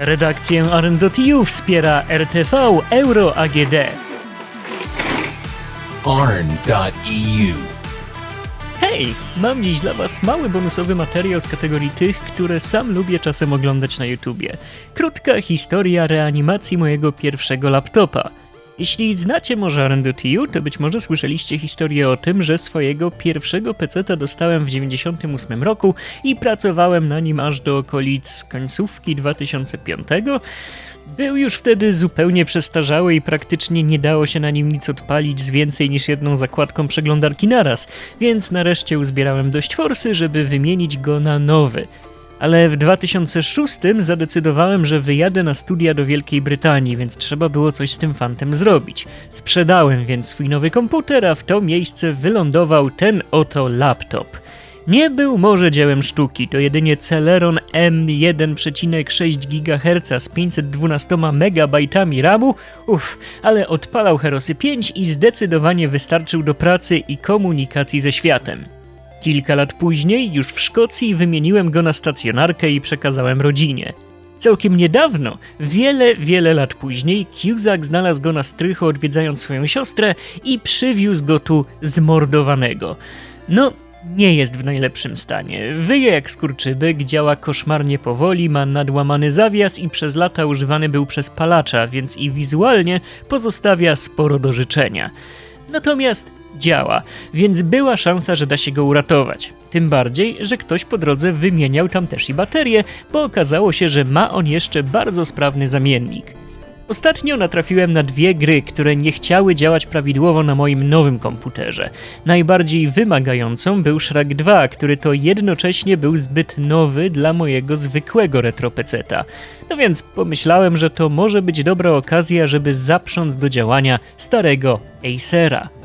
Redakcję ARN.eu wspiera RTV Euro AGD. arn.eu. Hej! Mam dziś dla Was mały bonusowy materiał z kategorii tych, które sam lubię czasem oglądać na YouTubie. Krótka historia reanimacji mojego pierwszego laptopa. Jeśli znacie może ARN.eu, to być może słyszeliście historię o tym, że swojego pierwszego peceta dostałem w 98 roku i pracowałem na nim aż do okolic końcówki 2005. Był już wtedy zupełnie przestarzały i praktycznie nie dało się na nim nic odpalić z więcej niż jedną zakładką przeglądarki naraz, więc nareszcie uzbierałem dość forsy, żeby wymienić go na nowy. Ale w 2006 zadecydowałem, że wyjadę na studia do Wielkiej Brytanii, więc trzeba było coś z tym fantem zrobić. Sprzedałem więc swój nowy komputer, a w to miejsce wylądował ten oto laptop. Nie był może dziełem sztuki, to jedynie Celeron M1,6 GHz z 512 MB RAMu, uff, ale odpalał Herosy 5 i zdecydowanie wystarczył do pracy i komunikacji ze światem. Kilka lat później, już w Szkocji, wymieniłem go na stacjonarkę i przekazałem rodzinie. Całkiem niedawno, wiele, wiele lat później, Cusack znalazł go na strychu odwiedzając swoją siostrę i przywiózł go tu zmordowanego. No, nie jest w najlepszym stanie. Wyje jak skurczybyk, działa koszmarnie powoli, ma nadłamany zawias i przez lata używany był przez palacza, więc i wizualnie pozostawia sporo do życzenia. Natomiast działa, więc była szansa, że da się go uratować. Tym bardziej, że ktoś po drodze wymieniał tam też i baterię, bo okazało się, że ma on jeszcze bardzo sprawny zamiennik. Ostatnio natrafiłem na dwie gry, które nie chciały działać prawidłowo na moim nowym komputerze. Najbardziej wymagającą był Shrek 2, który to jednocześnie był zbyt nowy dla mojego zwykłego retro peceta. No więc pomyślałem, że to może być dobra okazja, żeby zaprząc do działania starego Acera.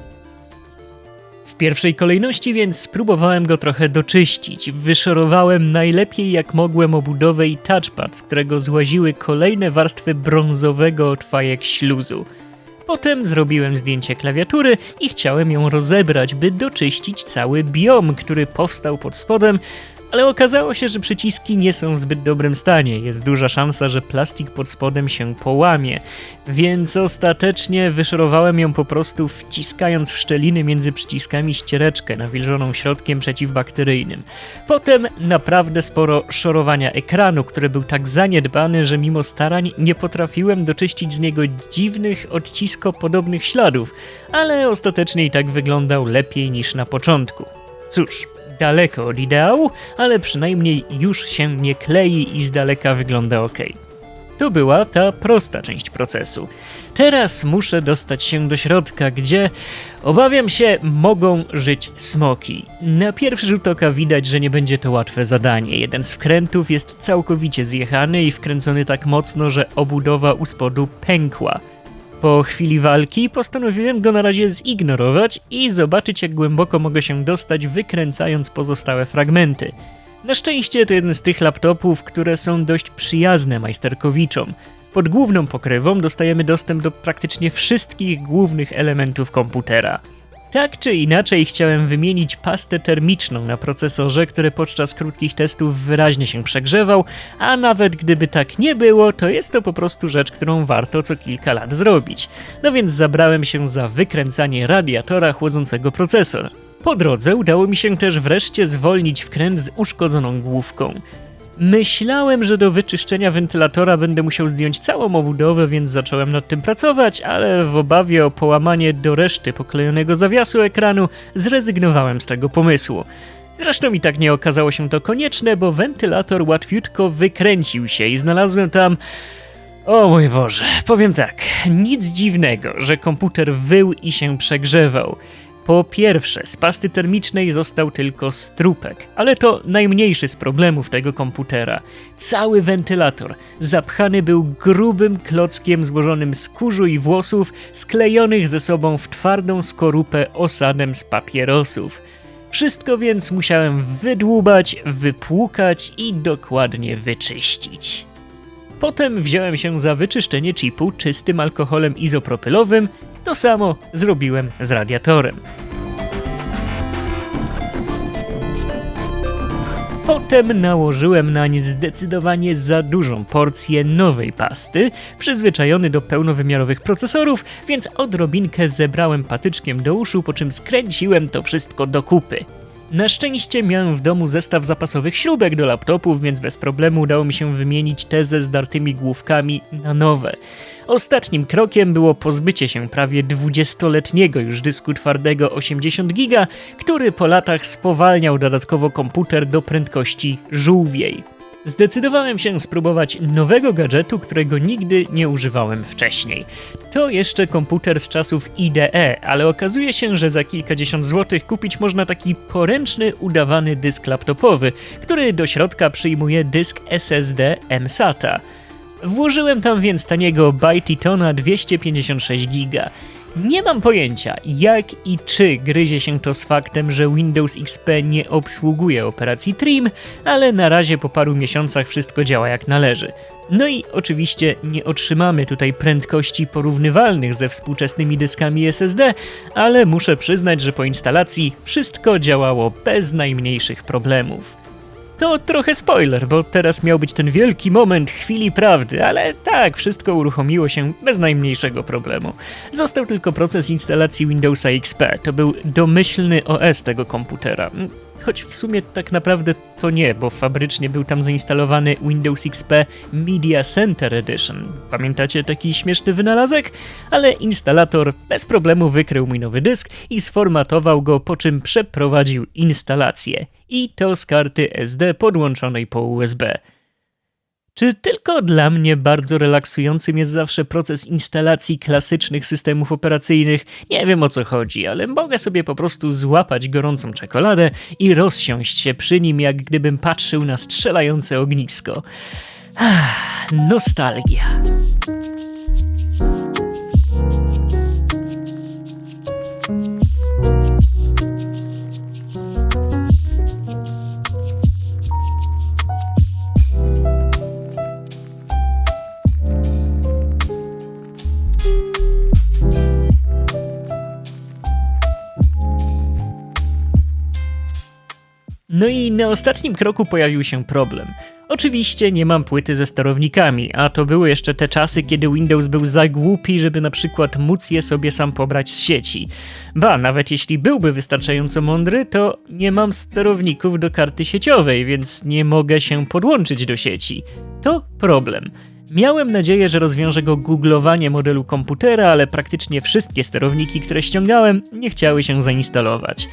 W pierwszej kolejności więc spróbowałem go trochę doczyścić. Wyszorowałem najlepiej jak mogłem obudowę i touchpad, z którego złaziły kolejne warstwy brązowego otwajek śluzu. Potem zrobiłem zdjęcie klawiatury i chciałem ją rozebrać, by doczyścić cały biom, który powstał pod spodem, ale okazało się, że przyciski nie są w zbyt dobrym stanie. Jest duża szansa, że plastik pod spodem się połamie, więc ostatecznie wyszorowałem ją po prostu wciskając w szczeliny między przyciskami ściereczkę nawilżoną środkiem przeciwbakteryjnym. Potem naprawdę sporo szorowania ekranu, który był tak zaniedbany, że mimo starań nie potrafiłem doczyścić z niego dziwnych, odciskopodobnych śladów, ale ostatecznie i tak wyglądał lepiej niż na początku. Cóż, daleko od ideału, ale przynajmniej już się nie klei i z daleka wygląda ok. To była ta prosta część procesu. Teraz muszę dostać się do środka, gdzie obawiam się mogą żyć smoki. Na pierwszy rzut oka widać, że nie będzie to łatwe zadanie. Jeden z wkrętów jest całkowicie zjechany i wkręcony tak mocno, że obudowa u spodu pękła. Po chwili walki postanowiłem go na razie zignorować i zobaczyć, jak głęboko mogę się dostać, wykręcając pozostałe fragmenty. Na szczęście to jeden z tych laptopów, które są dość przyjazne majsterkowiczom. Pod główną pokrywą dostajemy dostęp do praktycznie wszystkich głównych elementów komputera. Tak czy inaczej chciałem wymienić pastę termiczną na procesorze, który podczas krótkich testów wyraźnie się przegrzewał, a nawet gdyby tak nie było, to jest to po prostu rzecz, którą warto co kilka lat zrobić. No więc zabrałem się za wykręcanie radiatora chłodzącego procesor. Po drodze udało mi się też wreszcie zwolnić wkręt z uszkodzoną główką. Myślałem, że do wyczyszczenia wentylatora będę musiał zdjąć całą obudowę, więc zacząłem nad tym pracować, ale w obawie o połamanie do reszty poklejonego zawiasu ekranu zrezygnowałem z tego pomysłu. Zresztą i tak nie okazało się to konieczne, bo wentylator łatwiutko wykręcił się i znalazłem tam. O mój Boże, powiem tak, nic dziwnego, że komputer wył i się przegrzewał. Po pierwsze, z pasty termicznej został tylko strupek, ale to najmniejszy z problemów tego komputera. Cały wentylator zapchany był grubym klockiem złożonym z kurzu i włosów, sklejonych ze sobą w twardą skorupę osadem z papierosów. Wszystko więc musiałem wydłubać, wypłukać i dokładnie wyczyścić. Potem wziąłem się za wyczyszczenie chipu czystym alkoholem izopropylowym. To samo zrobiłem z radiatorem. Potem nałożyłem nań zdecydowanie za dużą porcję nowej pasty, przyzwyczajony do pełnowymiarowych procesorów, więc odrobinkę zebrałem patyczkiem do uszu, po czym skręciłem to wszystko do kupy. Na szczęście miałem w domu zestaw zapasowych śrubek do laptopów, więc bez problemu udało mi się wymienić te ze zdartymi główkami na nowe. Ostatnim krokiem było pozbycie się prawie 20-letniego już dysku twardego 80 giga, który po latach spowalniał dodatkowo komputer do prędkości żółwiej. Zdecydowałem się spróbować nowego gadżetu, którego nigdy nie używałem wcześniej. To jeszcze komputer z czasów IDE, ale okazuje się, że za kilkadziesiąt złotych kupić można taki poręczny, udawany dysk laptopowy, który do środka przyjmuje dysk SSD MSATA. Włożyłem tam więc taniego Bytitona 256 giga. Nie mam pojęcia, jak i czy gryzie się to z faktem, że Windows XP nie obsługuje operacji Trim, ale na razie po paru miesiącach wszystko działa jak należy. No i oczywiście nie otrzymamy tutaj prędkości porównywalnych ze współczesnymi dyskami SSD, ale muszę przyznać, że po instalacji wszystko działało bez najmniejszych problemów. To trochę spoiler, bo teraz miał być ten wielki moment chwili prawdy, ale tak, wszystko uruchomiło się bez najmniejszego problemu. Został tylko proces instalacji Windowsa XP. To był domyślny OS tego komputera. Choć w sumie tak naprawdę to nie, bo fabrycznie był tam zainstalowany Windows XP Media Center Edition. Pamiętacie taki śmieszny wynalazek? Ale instalator bez problemu wykrył mój nowy dysk i sformatował go, po czym przeprowadził instalację. I to z karty SD podłączonej po USB. Czy tylko dla mnie bardzo relaksującym jest zawsze proces instalacji klasycznych systemów operacyjnych? Nie wiem o co chodzi, ale mogę sobie po prostu złapać gorącą czekoladę i rozsiąść się przy nim, jak gdybym patrzył na strzelające ognisko. Ah, nostalgia. No i na ostatnim kroku pojawił się problem. Oczywiście nie mam płyty ze sterownikami, a to były jeszcze te czasy, kiedy Windows był za głupi, żeby na przykład móc je sobie sam pobrać z sieci. Ba, nawet jeśli byłby wystarczająco mądry, to nie mam sterowników do karty sieciowej, więc nie mogę się podłączyć do sieci. To problem. Miałem nadzieję, że rozwiąże go googlowanie modelu komputera, ale praktycznie wszystkie sterowniki, które ściągałem, nie chciały się zainstalować.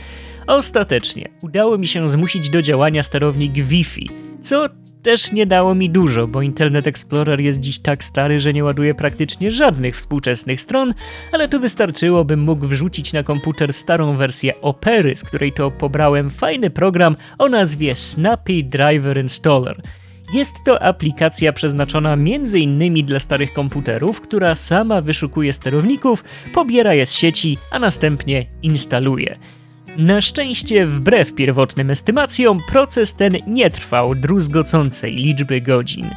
Ostatecznie udało mi się zmusić do działania sterownik Wi-Fi, co też nie dało mi dużo, bo Internet Explorer jest dziś tak stary, że nie ładuje praktycznie żadnych współczesnych stron, ale to wystarczyło, bym mógł wrzucić na komputer starą wersję Opery, z której to pobrałem fajny program o nazwie Snappy Driver Installer. Jest to aplikacja przeznaczona m.in. dla starych komputerów, która sama wyszukuje sterowników, pobiera je z sieci, a następnie instaluje. Na szczęście, wbrew pierwotnym estymacjom, proces ten nie trwał druzgocącej liczby godzin.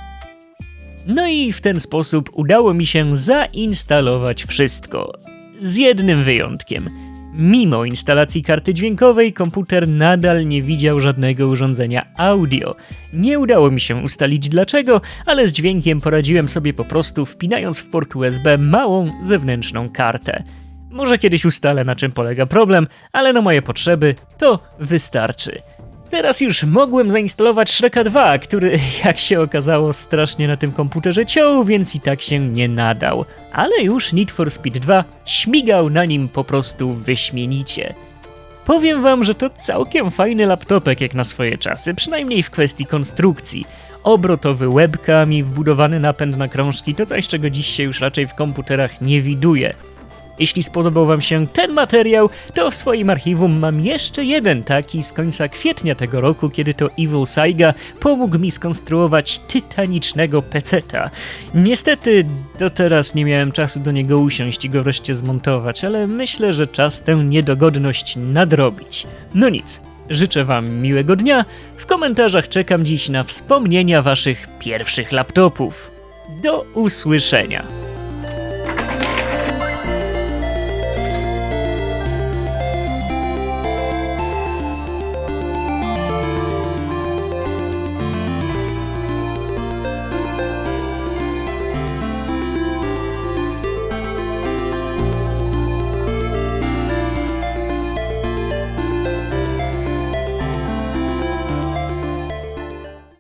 No i w ten sposób udało mi się zainstalować wszystko. Z jednym wyjątkiem. Mimo instalacji karty dźwiękowej, komputer nadal nie widział żadnego urządzenia audio. Nie udało mi się ustalić dlaczego, ale z dźwiękiem poradziłem sobie po prostu wpinając w port USB małą zewnętrzną kartę. Może kiedyś ustalę na czym polega problem, ale na moje potrzeby to wystarczy. Teraz już mogłem zainstalować Shreka 2, który, jak się okazało, strasznie na tym komputerze ciął, więc i tak się nie nadał. Ale już Need for Speed 2 śmigał na nim po prostu wyśmienicie. Powiem wam, że to całkiem fajny laptopek jak na swoje czasy, przynajmniej w kwestii konstrukcji. Obrotowy webcam i wbudowany napęd na krążki to coś, czego dziś się już raczej w komputerach nie widuje. Jeśli spodobał Wam się ten materiał, to w swoim archiwum mam jeszcze jeden taki z końca kwietnia tego roku, kiedy to Evil Saiga pomógł mi skonstruować tytanicznego peceta. Niestety do teraz nie miałem czasu do niego usiąść i go wreszcie zmontować, ale myślę, że czas tę niedogodność nadrobić. No nic, Życzę Wam miłego dnia. W komentarzach czekam dziś na wspomnienia Waszych pierwszych laptopów. Do usłyszenia.